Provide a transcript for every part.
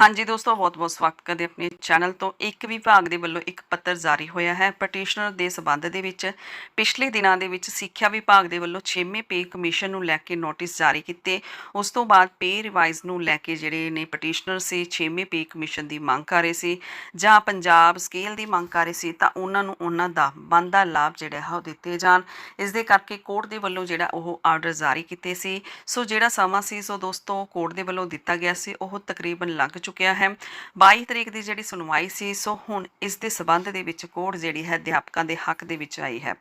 ਹਾਂਜੀ ਦੋਸਤੋ, ਬਹੁਤ-ਬਹੁਤ ਸਵਾਗਤ ਕਰਦੇ ਆਪਣੇ ਚੈਨਲ ਤੋਂ। ਇੱਕ ਵਿਭਾਗ ਦੇ ਵੱਲੋਂ ਇੱਕ ਪੱਤਰ ਜਾਰੀ ਹੋਇਆ ਹੈ। ਪਟੀਸ਼ਨਰ ਦੇ ਸਬੰਧ ਦੇ ਵਿੱਚ ਪਿਛਲੇ ਦਿਨਾਂ ਦੇ ਵਿੱਚ ਸਿੱਖਿਆ ਵਿਭਾਗ ਦੇ ਵੱਲੋਂ 6ਵੇਂ ਪੇ ਕਮਿਸ਼ਨ ਨੂੰ ਲੈ ਕੇ ਨੋਟਿਸ ਜਾਰੀ ਕੀਤੇ। ਉਸ ਤੋਂ ਬਾਅਦ ਪੇ ਰਿਵਾਈਜ਼ ਨੂੰ ਲੈ ਕੇ ਜਿਹੜੇ ਨੇ ਪਟੀਸ਼ਨਰ ਸੀ 6ਵੇਂ ਪੇ ਕਮਿਸ਼ਨ ਦੀ ਮੰਗ ਕਰ ਰਹੇ ਸੀ ਜਾਂ ਪੰਜਾਬ ਸਕੇਲ ਦੀ ਮੰਗ ਕਰ ਰਹੇ ਸੀ ਤਾਂ ਉਹਨਾਂ ਨੂੰ ਉਹਨਾਂ ਦਾ ਬਣਦਾ ਲਾਭ ਜਿਹੜਾ ਹੈ ਉਹ ਦਿੱਤੇ ਜਾਣ। ਇਸ ਦੇ ਕਰਕੇ ਕੋਰਟ ਦੇ ਵੱਲੋਂ ਜਿਹੜਾ ਉਹ ਆਰਡਰ ਜਾਰੀ ਕੀਤੇ ਸੀ। ਸੋ ਜਿਹੜਾ ਸਮਾਂ ਸੀ, ਸੋ ਦੋਸਤੋ ਕੋਰਟ ਦੇ ਵੱਲੋਂ ਦਿੱਤਾ ਗਿਆ ਸੀ, ਉਹ ਤਕਰੀਬਨ ਲੰਘ ਚੁੱਕਿਆ ਹੈ। 22 ਤਰੀਕ ਦੀ ਜਿਹੜੀ ਸੁਣਵਾਈ ਸੀ, ਸੋ ਹੁਣ ਇਸ ਦੇ ਸਬੰਧ ਦੇ ਵਿੱਚ ਕੋਰਟ ਜਿਹੜੀ ਹੈ ਅਧਿਆਪਕਾਂ ਦੇ ਹੱਕ ਦੇ ਵਿੱਚ ਆਈ ਹੈ।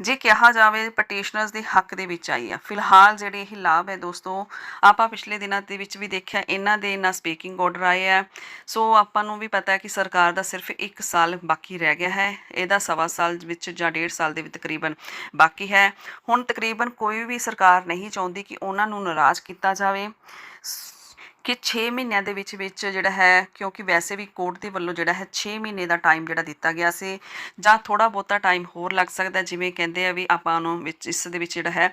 ਜੇ ਕਿਹਾ ਜਾਵੇ ਪਟੀਸ਼ਨਰਸ ਦੇ ਹੱਕ ਦੇ ਵਿੱਚ ਆਈ ਹੈ। ਫਿਲਹਾਲ ਜਿਹੜੇ ਇਹ ਲਾਭ ਹੈ ਦੋਸਤੋ, ਆਪਾਂ ਪਿਛਲੇ ਦਿਨਾਂ ਦੇ ਵਿੱਚ ਵੀ ਦੇਖਿਆ, ਇਹਨਾਂ ਦੇ ਨਾ ਸਪੀਕਿੰਗ ਆਰਡਰ ਆਏ ਹੈ। ਸੋ ਆਪਾਂ ਨੂੰ ਵੀ ਪਤਾ ਹੈ ਕਿ ਸਰਕਾਰ ਦਾ ਸਿਰਫ 1 ਸਾਲ ਬਾਕੀ ਰਹਿ ਗਿਆ ਹੈ। ਇਹਦਾ ਸਵਾ ਸਾਲ ਵਿੱਚ ਜਾਂ ਡੇਢ ਸਾਲ ਦੇ ਵਿੱਚ ਤਕਰੀਬਨ ਬਾਕੀ ਹੈ। ਹੁਣ ਤਕਰੀਬਨ ਕੋਈ ਵੀ ਸਰਕਾਰ ਨਹੀਂ ਚਾਹੁੰਦੀ ਕਿ ਉਹਨਾਂ ਨੂੰ ਨਾਰਾਜ਼ ਕੀਤਾ ਜਾਵੇ। ਕਿ 6 ਮਹੀਨਿਆਂ ਦੇ ਵਿੱਚ ਵਿੱਚ ਜਿਹੜਾ ਹੈ, ਕਿਉਂਕਿ ਵੈਸੇ ਵੀ ਕੋਰਟ ਦੇ ਵੱਲੋਂ ਜਿਹੜਾ ਹੈ 6 ਮਹੀਨੇ ਦਾ ਟਾਈਮ ਜਿਹੜਾ ਦਿੱਤਾ ਗਿਆ ਸੀ, ਜਾਂ ਥੋੜਾ ਬਹੁਤਾ ਟਾਈਮ ਹੋਰ ਲੱਗ ਸਕਦਾ ਜਿਵੇਂ ਕਹਿੰਦੇ ਆ ਵੀ ਆਪਾਂ ਨੂੰ ਵਿੱਚ ਇਸ ਦੇ ਵਿੱਚ ਜਿਹੜਾ ਹੈ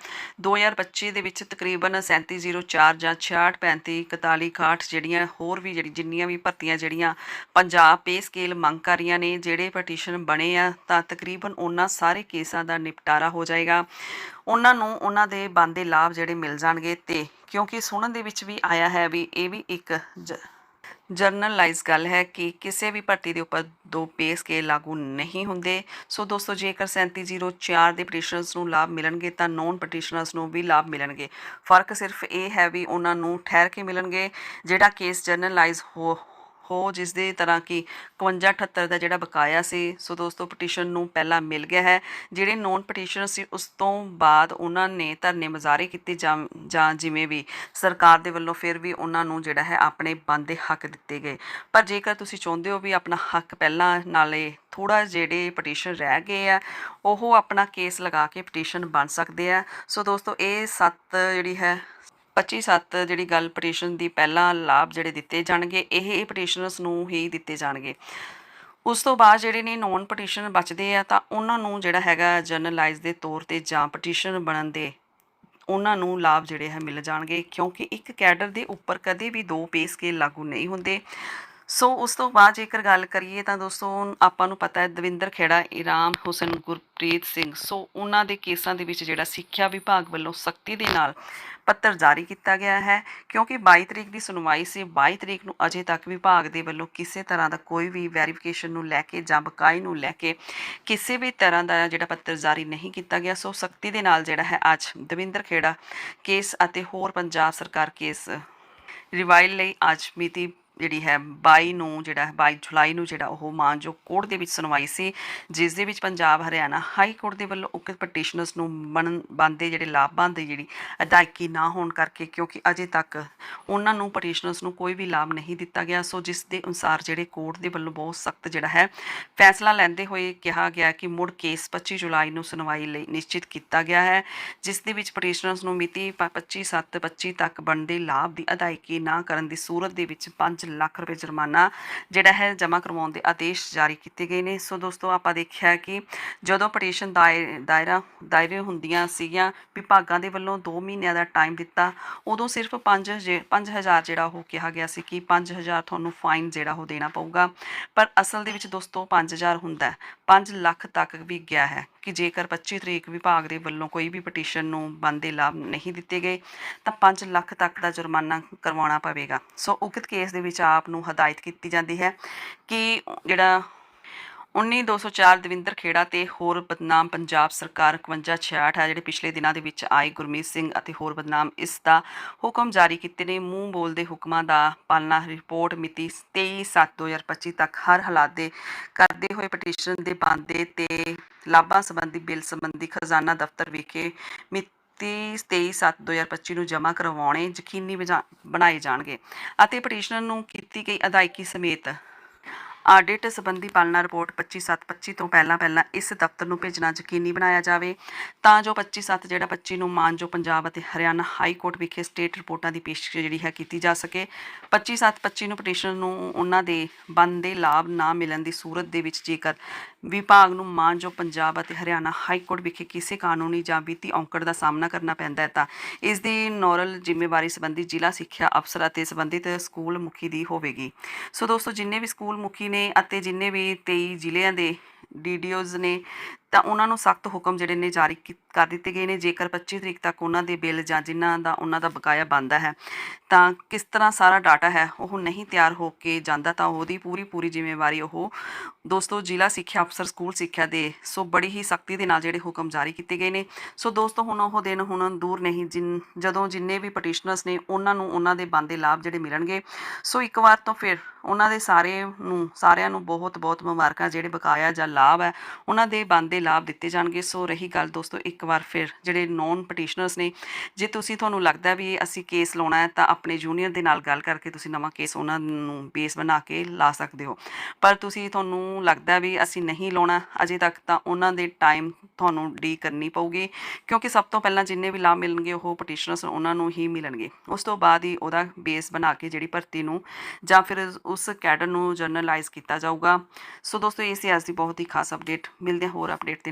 2025 ਦੇ ਵਿੱਚ ਤਕਰੀਬਨ 3704 ਜਾਂ 66 35 41 61 ਜਿਹੜੀਆਂ ਹੋਰ ਵੀ ਜਿਹੜੀ ਜਿੰਨੀਆਂ ਵੀ ਭਰਤੀਆਂ ਜਿਹੜੀਆਂ ਪੰਜਾਬ ਪੇ ਸਕੇਲ ਮੰਗ ਕਰ ਰਹੀਆਂ ਨੇ, ਜਿਹੜੇ ਪਟੀਸ਼ਨ ਬਣੇ ਆ, ਤਾਂ ਤਕਰੀਬਨ ਉਹਨਾਂ ਸਾਰੇ ਕੇਸਾਂ ਦਾ ਨਿਪਟਾਰਾ ਹੋ ਜਾਏਗਾ। ਉਹਨਾਂ ਨੂੰ ਉਹਨਾਂ ਦੇ ਬੰਦੇ ਲਾਭ ਜਿਹੜੇ ਮਿਲ ਜਾਣਗੇ ਤੇ ਕਿਉਂਕਿ ਸੁਣਨ ਦੇ ਵਿੱਚ ਵੀ ਆਇਆ ਹੈ ਵੀ ਇਹ ਵੀ ਇੱਕ ਜ- ਜਰਨਲਾਈਜ਼ ਗੱਲ ਹੈ ਕਿ ਕਿਸੇ ਵੀ ਭਰਤੀ ਦੇ ਉੱਪਰ ਦੋ ਪੇ ਸਕੇਲ ਲਾਗੂ ਨਹੀਂ ਹੁੰਦੇ। ਸੋ ਦੋਸਤੋ, ਜੇਕਰ 3704 ਦੇ ਪਟੀਸ਼ਨਰਸ ਨੂੰ ਲਾਭ ਮਿਲਣਗੇ ਤਾਂ ਨੌਨ ਪਟੀਸ਼ਨਰਸ ਨੂੰ ਵੀ ਲਾਭ ਮਿਲਣਗੇ। ਫ਼ਰਕ ਸਿਰਫ ਇਹ ਹੈ ਵੀ ਉਹਨਾਂ ਨੂੰ ਠਹਿਰ ਕੇ ਮਿਲਣਗੇ, ਜਿਹੜਾ ਕੇਸ ਜਰਨਲਾਈਜ਼ ਹੋ ਹੋ ਜਿਸ ਦੇ ਤਰ੍ਹਾਂ ਕਿ 51 78 ਦਾ ਜਿਹੜਾ ਬਕਾਇਆ ਸੀ, ਸੋ ਦੋਸਤੋ ਪਟੀਸ਼ਨ ਨੂੰ ਪਹਿਲਾਂ ਮਿਲ ਗਿਆ ਹੈ। ਜਿਹੜੇ ਨੋਨ ਪਟੀਸ਼ਨ ਸੀ, ਉਸ ਤੋਂ ਬਾਅਦ ਉਹਨਾਂ ਨੇ ਧਰਨੇ ਮੁਜ਼ਾਹਰੇ ਕੀਤੇ ਜਾਂ ਜਿਵੇਂ ਵੀ ਸਰਕਾਰ ਦੇ ਵੱਲੋਂ ਫਿਰ ਵੀ ਉਹਨਾਂ ਨੂੰ ਜਿਹੜਾ ਹੈ ਆਪਣੇ ਬਣਦੇ ਹੱਕ ਦਿੱਤੇ ਗਏ। ਪਰ ਜੇਕਰ ਤੁਸੀਂ ਚਾਹੁੰਦੇ ਹੋ ਵੀ ਆਪਣਾ ਹੱਕ ਪਹਿਲਾਂ ਨਾਲੇ ਥੋੜਾ ਜਿਹੜੇ ਪਟੀਸ਼ਨ ਰਹਿ ਗਏ ਆ, ਉਹ ਆਪਣਾ ਕੇਸ ਲਗਾ ਕੇ ਪਟੀਸ਼ਨ ਬਣ ਸਕਦੇ ਆ। ਸੋ ਦੋਸਤੋ ਇਹ ਸੱਤ ਜਿਹੜੀ ਹੈ 25 ਸੱਤ ਜਿਹੜੀ ਗੱਲ ਪਟੀਸ਼ਨ ਦੀ ਪਹਿਲਾਂ ਲਾਭ ਜਿਹੜੇ ਦਿੱਤੇ ਜਾਣਗੇ, ਇਹ ਪਟੀਸ਼ਨਰਸ ਨੂੰ ਹੀ ਦਿੱਤੇ ਜਾਣਗੇ। ਉਸ ਤੋਂ ਬਾਅਦ ਜਿਹੜੇ ਨੇ ਨੌਨ ਪਟੀਸ਼ਨ ਬਚਦੇ ਆ, ਤਾਂ ਉਹਨਾਂ ਨੂੰ ਜਿਹੜਾ ਹੈਗਾ ਜਰਨਲਾਈਜ਼ ਦੇ ਤੌਰ ਤੇ ਜਾਂ ਪਟੀਸ਼ਨ ਬਣਨ ਦੇ ਉਹਨਾਂ ਨੂੰ ਲਾਭ ਜਿਹੜੇ ਹੈ ਮਿਲ ਜਾਣਗੇ, ਕਿਉਂਕਿ ਇੱਕ ਕੈਡਰ ਦੇ ਉੱਪਰ ਕਦੇ ਵੀ ਦੋ ਪੇ ਸਕੇਲ ਲਾਗੂ ਨਹੀਂ ਹੁੰਦੇ। ਸੋ ਉਸ ਤੋਂ ਬਾਅਦ ਜੇਕਰ ਗੱਲ ਕਰੀਏ ਤਾਂ ਦੋਸਤੋ ਆਪਾਂ ਨੂੰ ਪਤਾ ਹੈ ਦਵਿੰਦਰ ਖੇੜਾ, ਇਰਾਮ, ਹੁਸੈਨ, ਗੁਰਪ੍ਰੀਤ ਸਿੰਘ। ਸੋ ਉਹਨਾਂ ਦੇ ਕੇਸਾਂ ਦੇ ਵਿੱਚ ਜਿਹੜਾ ਸਿੱਖਿਆ ਵਿਭਾਗ ਵੱਲੋਂ ਸਖਤੀ ਦੇ ਨਾਲ ਪੱਤਰ ਜਾਰੀ ਕੀਤਾ ਗਿਆ ਹੈ। ਕਿਉਂਕਿ 22 ਤਰੀਕ ਦੀ ਸੁਣਵਾਈ ਸੀ 22 ਤਰੀਕ ਨੂੰ ਅਜੇ ਤੱਕ ਵਿਭਾਗ ਦੇ ਵੱਲੋਂ ਕਿਸੇ ਤਰ੍ਹਾਂ ਦਾ ਕੋਈ ਵੀ ਵੈਰੀਫਿਕੇਸ਼ਨ ਨੂੰ ਲੈ ਕੇ ਜਾਂ ਬਕਾਈ ਨੂੰ ਲੈ ਕੇ ਕਿਸੇ ਵੀ ਤਰ੍ਹਾਂ ਦਾ ਜਿਹੜਾ ਪੱਤਰ ਜਾਰੀ ਨਹੀਂ ਕੀਤਾ ਗਿਆ। ਸੋ ਸਖਤੀ ਦੇ ਨਾਲ ਜਿਹੜਾ ਹੈ ਅੱਜ ਦਵਿੰਦਰ ਖੇੜਾ ਕੇਸ ਅਤੇ ਹੋਰ ਪੰਜਾਬ ਸਰਕਾਰ ਕੇਸ ਰਿਵਾਈਲ ਲਈ ਅੱਜ ਮਿਤੀ ਜਿਹੜੀ ਹੈ 22 ਨੂੰ ਜਿਹੜਾ ਹੈ 22 ਜੁਲਾਈ ਨੂੰ ਜਿਹੜਾ ਉਹ ਮਾਨਜੋਗ ਕੋਰਟ ਦੇ ਵਿੱਚ ਸੁਣਵਾਈ ਸੀ, ਜਿਸ ਦੇ ਵਿੱਚ ਪੰਜਾਬ, ਹਰਿਆਣਾ ਹਾਈ ਕੋਰਟ ਦੇ ਵੱਲੋਂ ਉਕਤ ਪਟੀਸ਼ਨਰਸ ਨੂੰ ਬਣਨ ਬੰਦੇ ਜਿਹੜੇ ਲਾਭਾਂ ਦੀ ਜਿਹੜੀ ਅਦਾਇਗੀ ਨਾ ਹੋਣ ਕਰਕੇ, ਕਿਉਂਕਿ ਅਜੇ ਤੱਕ ਉਹਨਾਂ ਨੂੰ ਪਟੀਸ਼ਨਰਸ ਨੂੰ ਕੋਈ ਵੀ ਲਾਭ ਨਹੀਂ ਦਿੱਤਾ ਗਿਆ। ਸੋ ਜਿਸ ਦੇ ਅਨੁਸਾਰ ਜਿਹੜੇ ਕੋਰਟ ਦੇ ਵੱਲੋਂ ਬਹੁਤ ਸਖਤ ਜਿਹੜਾ ਹੈ, ਫੈਸਲਾ ਲੈਂਦੇ ਹੋਏ ਕਿਹਾ ਗਿਆ ਕਿ ਮੁੜ ਕੇਸ 25 ਜੁਲਾਈ ਨੂੰ ਸੁਣਵਾਈ ਲਈ ਨਿਸ਼ਚਿਤ ਕੀਤਾ ਗਿਆ ਹੈ, ਜਿਸ ਦੇ ਵਿੱਚ ਪਟੀਸ਼ਨਰਸ ਨੂੰ ਮਿਤੀ 25/7/25 ਤੱਕ ਬਣਦੇ ਲਾਭ ਦੀ ਅਦਾਇਗੀ ਨਾ ਕਰਨ ਦੀ ਸੂਰਤ ਦੇ ਵਿੱਚ ਪੰਜ 5 ਲੱਖ ਰੁਪਏ ਜੁਰਮਾਨਾ ਜਿਹੜਾ ਹੈ ਜਮ੍ਹਾਂ ਕਰਵਾਉਣ ਦੇ ਆਦੇਸ਼ ਜਾਰੀ ਕੀਤੇ ਗਏ ਨੇ। ਸੋ ਦੋਸਤੋ, ਆਪਾਂ ਦੇਖਿਆ ਕਿ ਜਦੋਂ ਪਟੀਸ਼ਨ ਦਾਇ- ਦਾਇਰਾ, ਦਾਇਰੇ ਹੁੰਦੀਆਂ ਸੀਗੀਆਂ, ਵਿਭਾਗਾਂ ਦੇ ਵੱਲੋਂ 2 ਮਹੀਨਿਆਂ ਦਾ ਟਾਈਮ ਦਿੱਤਾ, ਉਦੋਂ ਸਿਰਫ 5 5000 ਜਿਹੜਾ ਉਹ ਕਿਹਾ ਗਿਆ ਸੀ ਕਿ 5000 ਤੁਹਾਨੂੰ ਫਾਈਨ ਜਿਹੜਾ ਉਹ ਦੇਣਾ ਪਊਗਾ। ਪਰ ਅਸਲ ਦੇ ਵਿੱਚ ਦੋਸਤੋ 5000 ਹੁੰਦਾ 5 ਲੱਖ ਤੱਕ ਵੀ ਗਿਆ ਹੈ ਕਿ ਜੇਕਰ 25 ਤਰੀਕ ਵਿਭਾਗ ਦੇ ਵੱਲੋਂ ਕੋਈ ਵੀ ਪਟੀਸ਼ਨ ਨੂੰ ਬੰਦੇ ਲਾਭ ਨਹੀਂ ਦਿੱਤੇ ਗਏ, ਤਾਂ 5 ਲੱਖ ਤੱਕ ਦਾ ਜੁਰਮਾਨਾ ਕਰਵਾਉਣਾ ਪਵੇਗਾ। ਸੋ ਉਕਤ ਕੇਸ ਦੇ ਵਿੱਚ ਆਪ ਨੂੰ ਹਦਾਇਤ ਕੀਤੀ ਜਾਂਦੀ ਹੈ ਕਿ ਜਿਹੜਾ 19204 ਦਵਿੰਦਰ ਖੇੜਾ ਤੇ ਹੋਰ ਬਦਨਾਮ ਪੰਜਾਬ ਸਰਕਾਰ 5166 ਹੈ ਜਿਹੜੇ ਪਿਛਲੇ ਦਿਨਾਂ ਦੇ ਵਿੱਚ ਆਏ ਗੁਰਮੀਤ ਸਿੰਘ ਅਤੇ ਹੋਰ ਬਦਨਾਮ ਇਸ ਦਾ ਹੁਕਮ ਜਾਰੀ ਕੀਤੇ ਨੇ। ਮੂੰਹ ਬੋਲਦੇ ਹੁਕਮਾਂ ਦਾ ਪਾਲਣਾ ਰਿਪੋਰਟ ਮਿਤੀ 23/7/2025 ਤੱਕ ਹਰ ਹਾਲਾਤ ਦੇ ਕਰਦੇ ਹੋਏ ਪਟੀਸ਼ਨ ਦੇ ਬਾਂਦੇ ਤੇ ਲਾਭਾਂ ਸੰਬੰਧੀ ਬਿੱਲ ਸੰਬੰਧੀ ਖਜ਼ਾਨਾ ਦਫ਼ਤਰ ਵਿਖੇ ਮਿਤੀ 23/7/2025 ਨੂੰ ਜਮ੍ਹਾਂ ਕਰਵਾਉਣੇ ਯਕੀਨੀ ਬਜਾ- ਬਣਾਏ ਜਾਣਗੇ ਅਤੇ ਪਟੀਸ਼ਨਰ ਨੂੰ ਕੀਤੀ ਗਈ ਅਦਾਇਗੀ ਸਮੇਤ ਆਡਿਟ ਸੰਬੰਧੀ ਪਾਲਣਾ ਰਿਪੋਰਟ 25/7/25 ਤੋਂ ਪਹਿਲਾਂ ਪਹਿਲਾਂ ਇਸ ਦਫ਼ਤਰ ਨੂੰ ਭੇਜਣਾ ਯਕੀਨੀ ਬਣਾਇਆ ਜਾਵੇ। ਤਾਂ ਜੋ 25/7 ਜਿਹੜਾ 25 ਨੂੰ ਮਾਨਜੋ ਪੰਜਾਬ ਅਤੇ ਹਰਿਆਣਾ ਹਾਈ ਕੋਰਟ ਵਿਖੇ ਸਟੇਟ ਰਿਪੋਰਟਾਂ ਦੀ ਪੇਸ਼ਕਸ਼ ਜਿਹੜੀ ਹੈ ਕੀਤੀ ਜਾ ਸਕੇ। 25/7/25 ਨੂੰ ਪਟੀਸ਼ਨਰ ਨੂੰ ਉਹਨਾਂ ਦੇ ਬਣਦੇ ਲਾਭ ਨਾ ਮਿਲਣ ਦੀ ਸੂਰਤ ਦੇ ਵਿੱਚ ਜੇਕਰ ਵਿਭਾਗ ਨੂੰ ਮਾਨਜੋ ਪੰਜਾਬ ਅਤੇ ਹਰਿਆਣਾ ਹਾਈ ਕੋਰਟ ਵਿਖੇ ਕਿਸੇ ਕਾਨੂੰਨੀ ਜਾਂ ਵਿੱਤੀ ਔਂਕੜ ਦਾ ਸਾਹਮਣਾ ਕਰਨਾ ਪੈਂਦਾ ਹੈ ਤਾਂ ਇਸ ਦੀ ਨੋਰਲ ਜ਼ਿੰਮੇਵਾਰੀ ਸੰਬੰਧੀ ਜ਼ਿਲ੍ਹਾ ਸਿੱਖਿਆ ਅਫਸਰ ਅਤੇ ਸੰਬੰਧਿਤ ਸਕੂਲ ਮੁਖੀ ਦੀ ਹੋਵੇਗੀ। ਸੋ ਦੋਸਤੋ, ਜਿੰਨੇ ਵੀ ਸਕੂਲ ਮੁਖੀ ਨੇ ਅਤੇ ਜਿੰਨੇ ਵੀ 23 ਜ਼ਿਲ੍ਹਿਆਂ ਦੇ ਡੀਡੀਓਜ਼ ਨੇ ਤਾਂ ਉਹਨਾਂ ਨੂੰ ਸਖਤ ਹੁਕਮ ਜਿਹੜੇ ਨੇ ਜਾਰੀ ਕੀ- ਕਰ ਦਿੱਤੇ ਗਏ ਨੇ। ਜੇਕਰ 25 ਤਰੀਕ ਤੱਕ ਉਹਨਾਂ ਦੇ ਬਿੱਲ ਜਾਂ ਜਿਨ੍ਹਾਂ ਦਾ ਉਹਨਾਂ ਦਾ ਬਕਾਇਆ ਬਣਦਾ ਹੈ, ਤਾਂ ਕਿਸ ਤਰ੍ਹਾਂ ਸਾਰਾ ਡਾਟਾ ਹੈ, ਉਹ ਨਹੀਂ ਤਿਆਰ ਹੋ ਕੇ ਜਾਂਦਾ, ਤਾਂ ਉਹਦੀ ਪੂਰੀ ਪੂਰੀ ਜ਼ਿੰਮੇਵਾਰੀ ਉਹ ਦੋਸਤੋ ਜ਼ਿਲ੍ਹਾ ਸਿੱਖਿਆ ਅਫਸਰ ਸਕੂਲ ਸਿੱਖਿਆ ਦੇ, ਸੋ ਬੜੀ ਹੀ ਸਖਤੀ ਦੇ ਨਾਲ ਜਿਹੜੇ ਹੁਕਮ ਜਾਰੀ ਕੀਤੇ ਗਏ ਨੇ। ਸੋ ਦੋਸਤੋ ਹੁਣ ਉਹ ਦਿਨ ਹੁਣ ਦੂਰ ਨਹੀਂ, ਜਿਨ, ਜਦੋਂ ਜਿੰਨੇ ਵੀ ਪਟੀਸ਼ਨਰਸ ਨੇ, ਉਹਨਾਂ ਨੂੰ ਉਹਨਾਂ ਦੇ ਬੰਦੇ ਲਾਭ ਜਿਹੜੇ ਮਿਲਣਗੇ। ਸੋ ਇੱਕ ਵਾਰ ਤੋਂ ਫਿਰ ਉਹਨਾਂ ਦੇ ਸਾਰੇ ਨੂੰ, ਸਾਰਿਆਂ ਨੂੰ ਬਹੁਤ ਬਹੁਤ ਮੁਬਾਰਕਾਂ, ਜਿਹੜੇ ਬਕਾਇਆ ਜਾਂ ਲਾਭ ਹੈ, ਉਹਨਾਂ ਦੇ ਬੰਦੇ ਲਾਭ ਦਿੱਤੇ ਜਾਣਗੇ। ਸੋ ਰਹੀ ਗੱਲ ਦੋਸਤੋ, ਇੱਕ ਵਾਰ ਫਿਰ ਜਿਹੜੇ ਨੌਨ ਪਟੀਸ਼ਨਰਸ ਨੇ, ਜੇ ਤੁਸੀਂ ਤੁਹਾਨੂੰ ਲੱਗਦਾ ਵੀ ਅਸੀਂ ਕੇਸ ਲਾਉਣਾ ਹੈ, ਤਾਂ ਆਪਣੇ ਜੂਨੀਅਰ ਦੇ ਨਾਲ ਗੱਲ ਕਰਕੇ ਤੁਸੀਂ ਨਵਾਂ ਕੇਸ ਉਹਨਾਂ ਨੂੰ ਬੇਸ ਬਣਾ ਕੇ ਲਾ ਸਕਦੇ ਹੋ। ਪਰ ਤੁਸੀਂ ਤੁਹਾਨੂੰ ਲੱਗਦਾ ਵੀ ਅਸੀਂ ਨਹੀਂ ਲਾਉਣਾ, ਅਜੇ ਤੱਕ ਤਾਂ ਉਹਨਾਂ ਦੇ ਟਾਈਮ ਤੁਹਾਨੂੰ ਡੀ ਕਰਨੀ ਪਊਗੀ, ਕਿਉਂਕਿ ਸਭ ਤੋਂ ਪਹਿਲਾਂ ਜਿੰਨੇ ਵੀ ਲਾਭ ਮਿਲਣਗੇ, ਉਹ ਪਟੀਸ਼ਨਰਸ ਉਹਨਾਂ ਨੂੰ ਹੀ ਮਿਲਣਗੇ। ਉਸ ਤੋਂ ਬਾਅਦ ਹੀ ਉਹਦਾ ਬੇਸ ਬਣਾ ਕੇ ਜਿਹੜੀ ਭਰਤੀ ਨੂੰ ਜਾਂ ਫਿਰ ਉਸ ਕੈਡਰ ਨੂੰ ਜਰਨਲਾਈਜ਼ ਕੀਤਾ ਜਾਊਗਾ। ਸੋ ਦੋਸਤੋ, ਇਹ ਸੀ ਅੱਜ ਦੀ ਬਹੁਤ ਹੀ ਖਾਸ ਅਪਡੇਟ ਮਿਲਦੇ ਹਾਂ ਹੋਰ ਅਪਡੇਟ ਦੇ ਨਾਲ